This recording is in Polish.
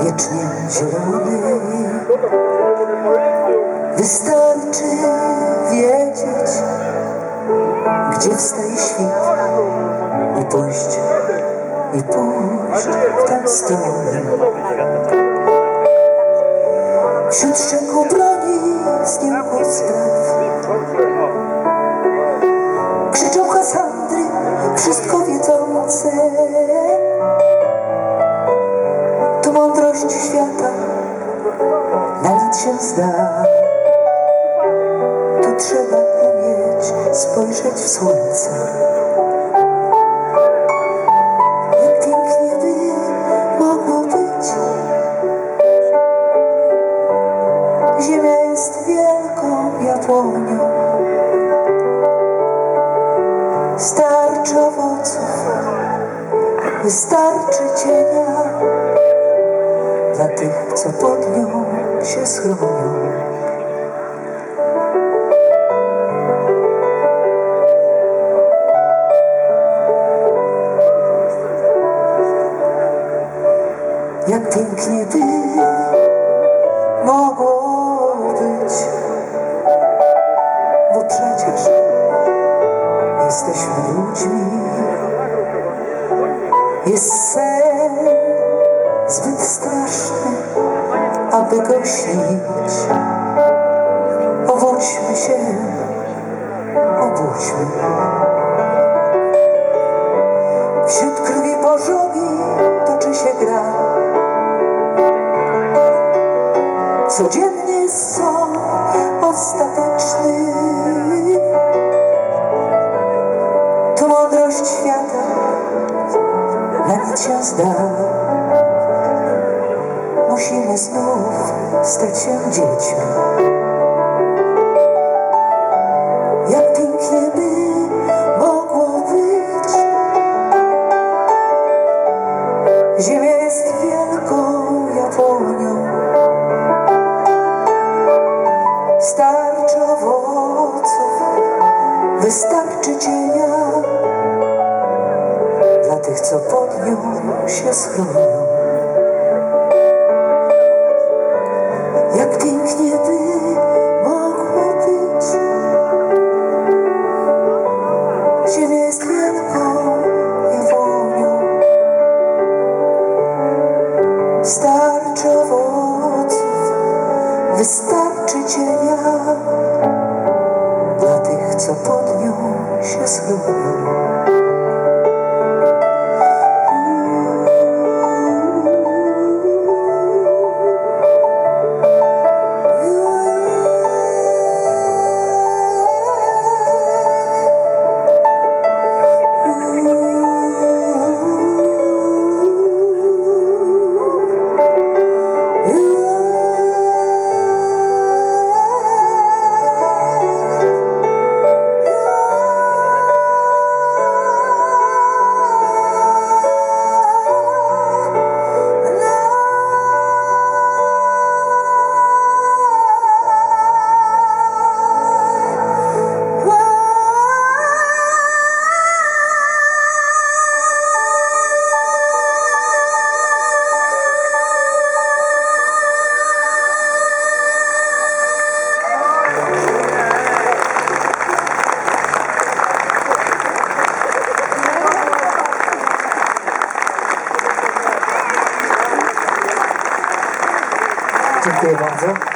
wiecznie zielonej. Wystarczy wiedzieć, gdzie wstaje świt i pójść, i pójść w tę stronę. Wśród szczęku broni zdjęło spraw Krzyczą Kasandry, wszystko wiedzące świata, na nic się zda. Tu trzeba umieć spojrzeć w słońce. Jak pięknie by mogło być. Ziemia jest wielką jabłonią. Starczy owoców. Wystarczy cienia Dla tych, co pod nią się schronią. Jak pięknie mogło być. Bo przecież jesteśmy ludźmi. Jest sen zbyt straszny, aby go śnić Powódźmy się, obudźmy. Wśród krwi pożogi toczy się gra. Codziennie jest sąd ostateczny. To mądrość świata Na nic się zda Musimy znów stać się dziećmi. Jak pięknie by mogło być. Ziemia jest wielką Japonią Starczy owoców, wystarczy cienia Dla tych, co pod nią się schronią Starczy owoców, wystarczy cienia Dla tych, co pod nią się schronią 谢谢王总。